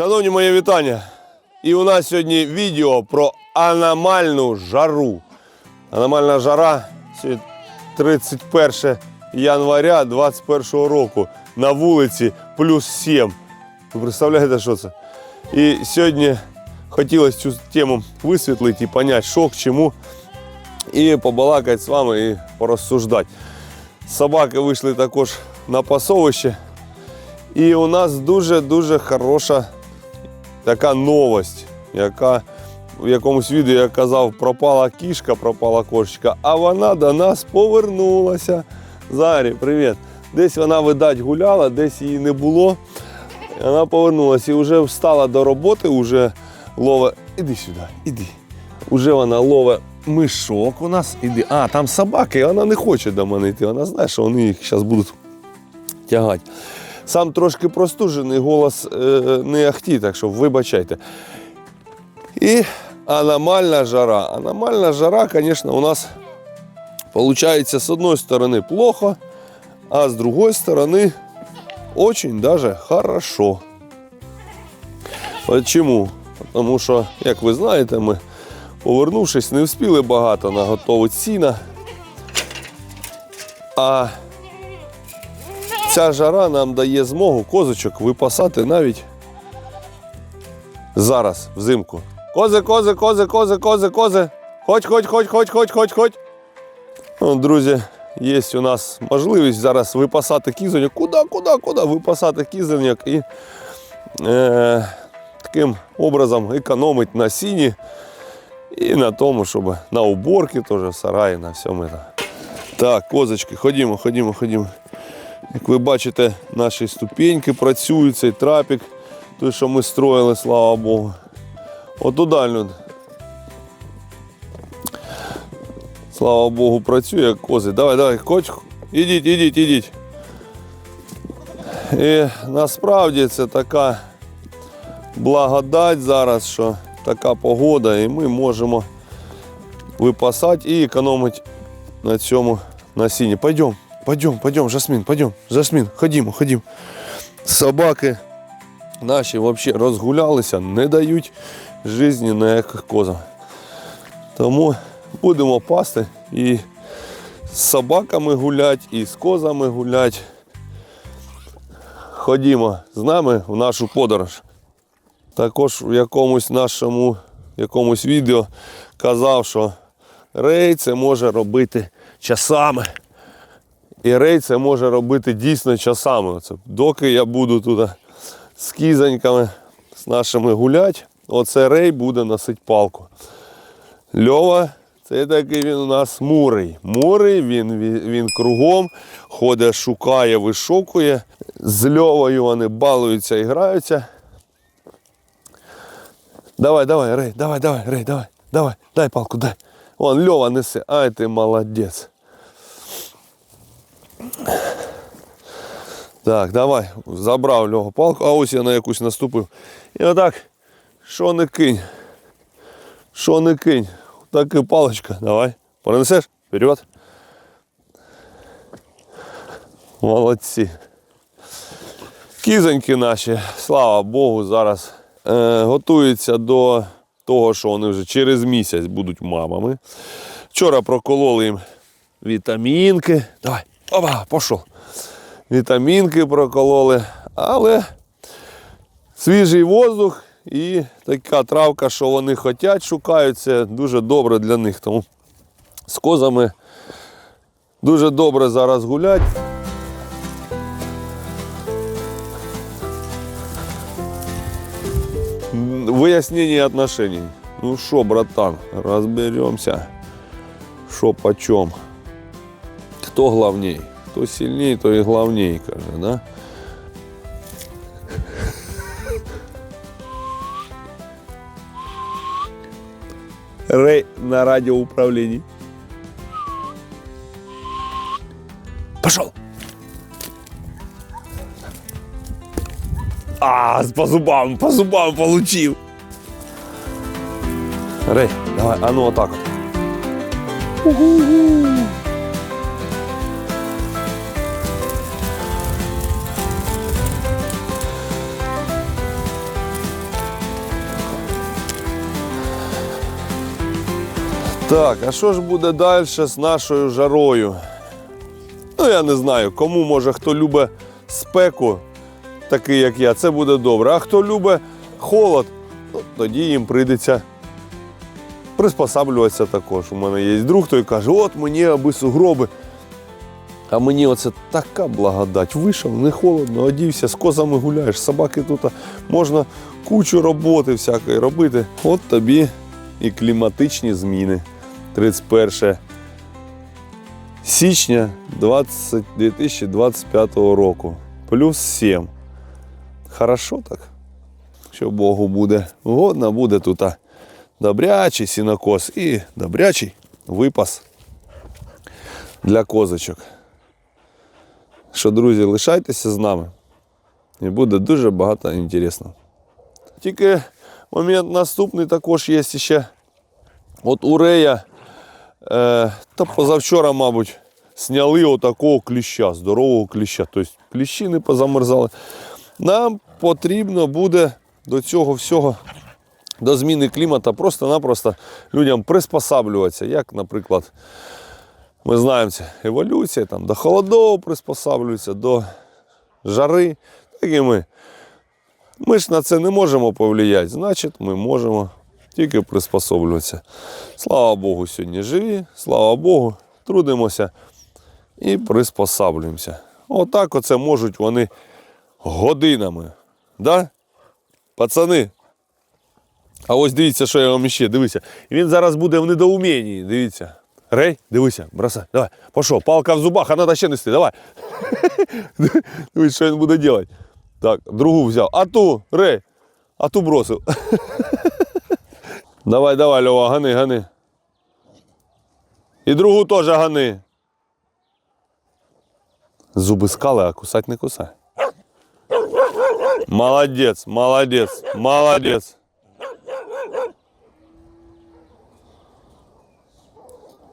Шановні мої вітання. І у нас сьогодні відео про аномальну жару. Аномальна жара 31 января 2021 року на вулиці плюс 7. Ви представляєте, що це? І сьогодні хотілося цю тему висвітлити і поняти, що к чому, і побалакати з вами і порозсуждати. Собаки вийшли також на пасовище. І у нас дуже-дуже хороша така новость, яка в якомусь відео я казав, пропала кішка, пропала кошечка, а вона до нас повернулася. Зарі, привіт. Десь вона, видать, гуляла, десь її не було. Вона повернулася і вже встала до роботи, вже лове. Іди сюди, іди. Уже вона лове мишок у нас. Іди. А, там собаки, вона не хоче до мене йти. Вона знає, що вони їх зараз будуть тягати. Сам трошки простужений, голос е, не ахті, так що вибачайте. І аномальна жара. Аномальна жара, звісно, у нас виходить з одної сторони плохо, а з другої сторони очень даже хорошо. Чому? Тому що, як ви знаєте, ми, повернувшись, не встигли багато наготовити сіна. А ця жара нам дає змогу козочок випасати навіть зараз, взимку. Кози, кози, кози, кози, кози, кози. Ходь, ходь, ходь, ходь, ходь, ходь, ходь. Ну, друзі, є у нас можливість зараз випасати кізоньок. Куди, куди, куди випасати кізоньок і е, таким образом економити на сіні і на тому, щоб на уборці теж в сараї, на всьому. Так, козочки, ходімо, ходімо, ходімо. Як ви бачите, наші ступеньки працюють, цей трапік, той, що ми строїли, слава Богу. Отуда, Люд. Слава Богу, працює як кози. Давай, давай, коч, ідіть, ідіть, ідіть. І насправді це така благодать зараз, що така погода, і ми можемо випасати і економити на цьому насінні. Пойдем, пойдем, пойдем, Жасмін, пойдем, Жасмін, ходімо, ходімо. Собаки наші взагалі розгулялися, не дають житті ніяких козам. Тому будемо пасти і з собаками гулять, і з козами гулять. Ходімо з нами в нашу подорож. Також в якомусь нашому якомусь відео казав, що рей це може робити часами. І рей це може робити дійсно часами. Оце, доки я буду тут з кізоньками, з нашими гулять, оце рей буде носити палку. Льова, це такий він у нас мурий. Мурий, він, він, він кругом ходить, шукає, вишукує. З льовою вони балуються і граються. Давай, давай, Рей, давай, давай, Рей, давай, давай, дай палку, дай. Вон Льова несе. Ай ти молодець. Так, давай, забрав Льова палку, а ось я на якусь наступив. І отак, що не кинь. Що не кинь. Так і паличка. Давай. Понесеш? Вперед. Молодці. Кізоньки наші, слава Богу, зараз е, готуються до того, що вони вже через місяць будуть мамами. Вчора прокололи їм вітамінки. Давай, опа, пішов. Вітамінки прокололи, але свіжий воздух і така травка, що вони хочуть, шукають, це дуже добре для них. Тому з козами дуже добре зараз гулять. М, Выяснение отношений. Ну что, братан, разберемся, что почем. Кто главней? Кто сильнее, то и главней, каже, да? Рей на радиоуправлении. Пошел. А, по зубам, по зубам получил. Рей, давай, а ну вот так. вот. Так, а що ж буде далі з нашою жарою? Ну, я не знаю, кому може хто любить спеку, такий як я, це буде добре. А хто любить холод, ну, тоді їм прийдеться приспосаблюватися також. У мене є друг, той каже, от мені аби сугроби. А мені оце така благодать. Вийшов, не холодно, одівся, з козами гуляєш, собаки тут можна кучу роботи всякої робити. От тобі і кліматичні зміни. 31 січня 20, 2025 року. Плюс 7. Хорошо так. Що Богу буде годно, буде тут добрячий сінокос і добрячий випас для козочок. Що, друзі, лишайтеся з нами. І буде дуже багато інтересного. Тільки момент наступний також є ще. От урея, е, та позавчора, мабуть, сняли отакого кліща, здорового кліща. Тобто кліщі не позамерзали. Нам потрібно буде до цього всього, до зміни клімату, просто-напросто людям приспосаблюватися. Як, наприклад, ми знаємо, це еволюція, там, до холодов приспосаблюються, до жари. Так і ми. Ми ж на це не можемо повлияти, значить, ми можемо тільки приспособлюватися. Слава Богу, сьогодні живі, слава Богу, трудимося і приспосаблюємося. Отак оце можуть вони годинами. Да? Пацани. А ось дивіться, що я вам ще, дивіться. Він зараз буде в недоумінні, дивіться. Рей, дивися, бросай, давай. Пішов, палка в зубах, а треба ще нести, давай. Дивись, що він буде робити. Так, другу взяв. А ту, Рей, а ту бросив. Давай, давай, Льова, гани, гани. І другу теж гани. Зуби скали, а кусать не кусай. Молодець, молодець, молодець.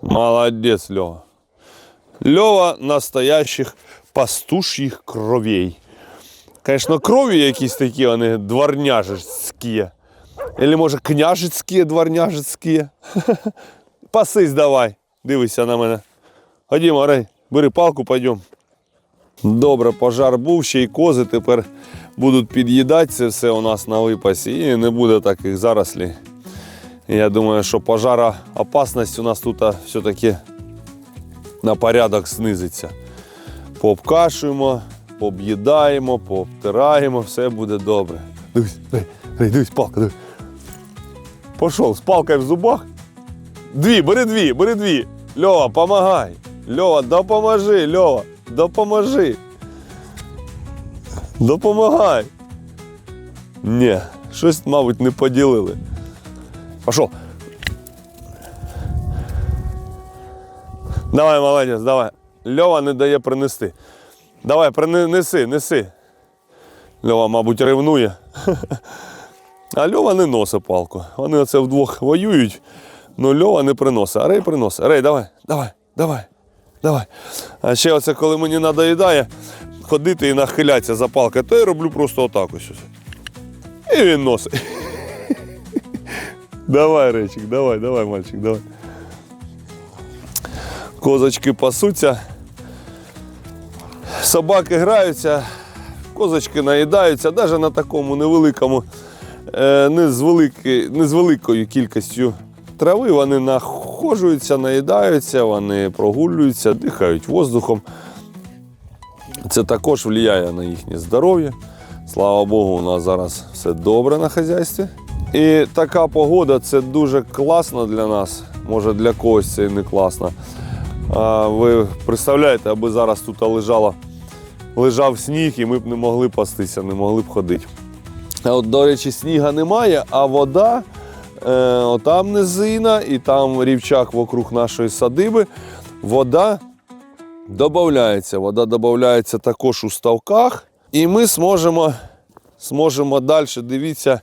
Молодець, Льова. Льова настоящих пастушьих кровей. Конечно, крові якісь такі, вони дворняжецькі. Или може княжецькі, дворняжецькі. Пасись давай. Дивися на мене. Ходімо, Рей, бери палку, пойдем. Добре, пожар був, ще й кози тепер будуть під'їдати це все у нас на випасі і не буде таких зарослів. Я думаю, що пожара опасність у нас тут все-таки на порядок знизиться. Пообкашуємо, пооб'їдаємо, пообтираємо, все буде добре. Дивись, Рей, дивись, палка, дивись. Пішов з палкою в зубах. Дві, бери дві, бери дві. Льова, помагай. Льова, допоможи, Льова, допоможи. Допомагай. Ні, щось, мабуть, не поділили. Пішов. Давай, молодець, давай. Льова не дає принести. Давай, принеси, неси. Льова, мабуть, ревнує. А Льова не носить палку. Вони оце вдвох воюють, але Льова не приносить. А Рей приносить. Рей, давай, давай, давай, давай. А ще оце, коли мені надоїдає ходити і нахилятися за палкою, то я роблю просто отак ось. І він носить. Давай, Рейчик, давай, давай, мальчик, давай. Козочки пасуться. Собаки граються, козочки наїдаються, навіть на такому невеликому, не з, велики, не з великою кількістю трави вони нахожуються, наїдаються, вони прогулюються, дихають воздухом. Це також впливає на їхнє здоров'я. Слава Богу, у нас зараз все добре на хазяйстві. І така погода це дуже класно для нас. Може для когось це і не класно. А ви представляєте, аби зараз тут лежало, лежав сніг і ми б не могли пастися, не могли б ходити. От, до речі, сніга немає, а вода е, отам низина і там рівчак вокруг нашої садиби. Вода додається. Вода додається також у ставках. І ми зможемо, зможемо далі дивитися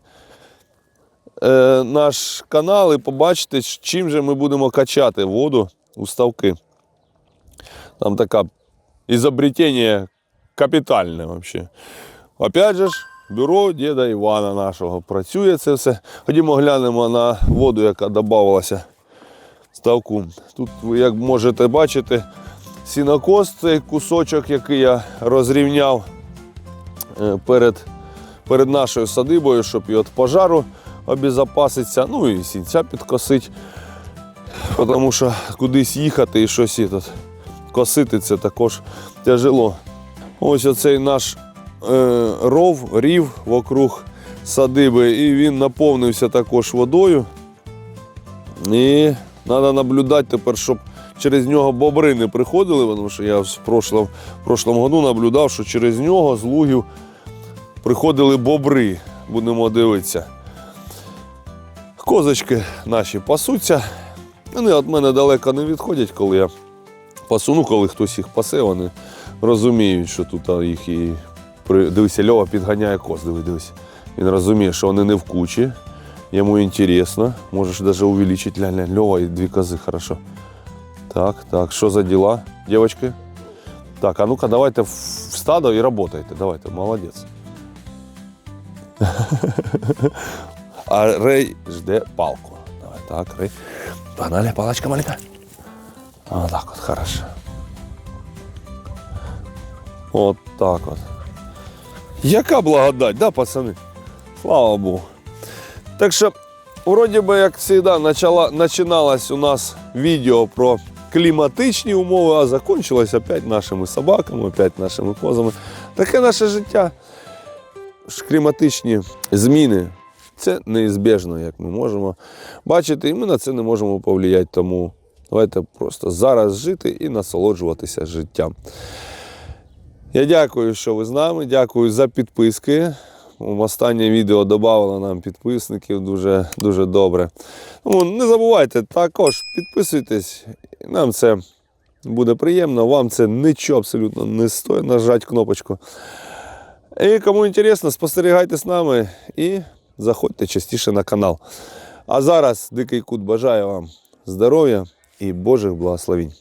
е, наш канал і побачити, чим же ми будемо качати воду у ставки. Там така ізобретення капітальне взагалі. Опять же бюро діда Івана нашого працює це все. Ходімо глянемо на воду, яка додавалася ставку. Тут, ви як можете бачити, сінокос цей кусочок, який я розрівняв е, перед, перед нашою садибою, щоб і від пожару обезопаситися, ну і сінця підкосить. Тому що кудись їхати і щось і тут косити це також тяжело. Ось оцей наш ров, рів вокруг садиби, і він наповнився також водою. І треба наблюдати тепер, щоб через нього бобри не приходили, тому що я в прошлом, прошлому году наблюдав, що через нього з лугів приходили бобри. Будемо дивитися. Козочки наші пасуться. Вони від мене далеко не відходять, коли я пасу. Ну, коли хтось їх пасе, вони розуміють, що тут їх і. Дивися, Льова підганяє коз, диви, дивись. Він розуміє, що вони не в кучі. Йому інтересно. Можеш навіть увеличити. Глянь, глянь, Льова і дві кози, хорошо. Так, так, що за діла, дівчатки? Так, а ну-ка, давайте в в стадо і работайте. Давайте, молодець. А Рей жде палку. Давай, так, Рей. Погнали, палочка маленькая. Вот так вот, хорошо. Вот так вот. Яка благодать, да, пацани? Слава Богу. Так що, вроді би, як завжди, починалось у нас відео про кліматичні умови, а закончилось опять нашими собаками, опять нашими козами. Таке наше життя. Кліматичні зміни це неізбіжно, як ми можемо бачити, і ми на це не можемо повлияти. Тому давайте просто зараз жити і насолоджуватися життям. Я дякую, що ви з нами. Дякую за підписки. Останнє відео додавало нам підписників дуже, дуже добре. Ну, не забувайте, також підписуйтесь. Нам це буде приємно. Вам це нічого абсолютно не стоїть нажати кнопочку. І кому інтересно, спостерігайте з нами і заходьте частіше на канал. А зараз Дикий Кут бажає вам здоров'я і Божих благословень.